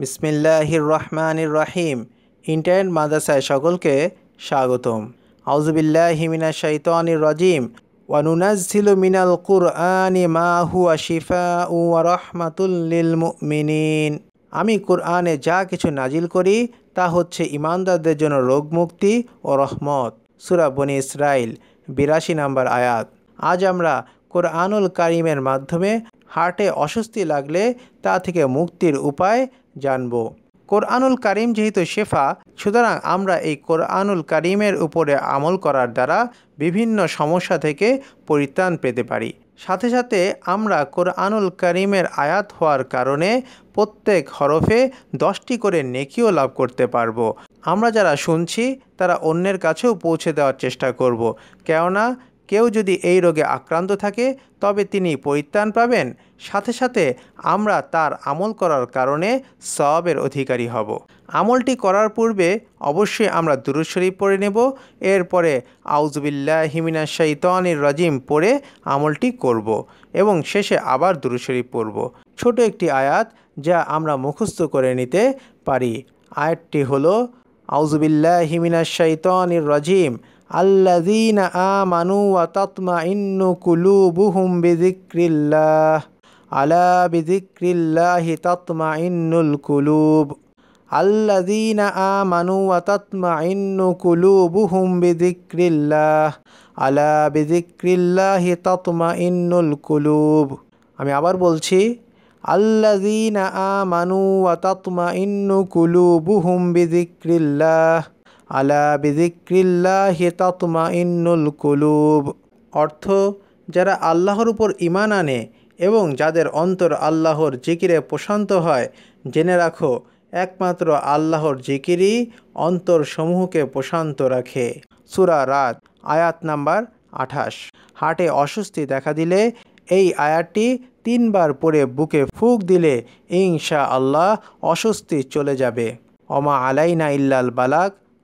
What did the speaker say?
বিসমিল্লাহির রহমানির রহিম ইন্টারনেট মাদ্রাসায় সকলকে স্বাগতম। আউজুবিল্লাহ হিমিনা শাইতানির রাজিম ওয়ানুনাজ্জিলু মিনাল কুরআনি মা হুয়া শিফাউ ওয়া রাহমাতুল লিল আমি কোরআনে যা কিছু নাজিল করি, তা হচ্ছে ইমানদারদের জন্য রোগ মুক্তি ও রহমত। সুরা বনি ইসরাইল, বিরাশি নাম্বার আয়াত। আজ আমরা কোরআনুল কারিমের মাধ্যমে হার্টে অস্বস্তি লাগলে তা থেকে মুক্তির উপায় জানব। কোরআনুল কারিম যেহেতু শেফা, সুতরাং আমরা এই কোরআনুল কারিমের উপরে আমল করার দ্বারা বিভিন্ন সমস্যা থেকে পরিত্রাণ পেতে পারি। সাথে সাথে আমরা কোরআনুল করিমের আয়াত হওয়ার কারণে প্রত্যেক হরফে দশটি করে নেকিও লাভ করতে পারব। আমরা যারা শুনছি, তারা অন্যের কাছেও পৌঁছে দেওয়ার চেষ্টা করব। কেননা কেউ যদি এই রোগে আক্রান্ত থাকে, তবে তিনি পরিত্রাণ পাবেন। সাথে সাথে আমরা তার আমল করার কারণে সবের অধিকারী হব। আমলটি করার পূর্বে অবশ্যই আমরা দুরুশরীফ পড়ে নেব। এরপরে আউজবিল্লাহ হিমিনা শৈতানির রাজিম পড়ে আমলটি করব এবং শেষে আবার দুরুশরীফ পড়ব। ছোট একটি আয়াত যা আমরা মুখস্থ করে নিতে পারি। আয়াতটি হলো আউজবিল্লাহ হিমিনা শৈতানির রাজিম আল্লাযীনা আমানু ওয়া তাতমাইন্নু কুলুবুহুম বিযিকরিল্লাহ আলা বিযিকরিল্লাহি তাতমাইন্নুল কুলুব আল্লাযীনা আমানু ওয়া তাতমাইন্নু কুলুবুহুম বিযিকরিল্লাহ আলা বিযিকরিল্লাহি তাতমাইন্নুল কুলুব আমি আবার বলছি আল্লাযীনা আমানু ওয়া তাতমাইন্নু কুলুবুহুম বিযিকরিল্লাহ আলা বিদিক্রিল্লাহি তাতমা ইন্নুল কুলুব। অর্থ, যারা আল্লাহর উপর ইমান আনে এবং যাদের অন্তর আল্লাহর জিকিরে প্রশান্ত হয়, জেনে রাখো, একমাত্র আল্লাহর জিকিরই অন্তর সমূহকে প্রশান্ত রাখে। সুরা রাত, আয়াত নাম্বার আঠাশ। হাটে অস্বস্তি দেখা দিলে এই আয়াতটি তিনবার পরে বুকে ফুক দিলে ইনশা আল্লাহ অস্বস্তি চলে যাবে। অমা আলাইনা ইল্লাল বালাক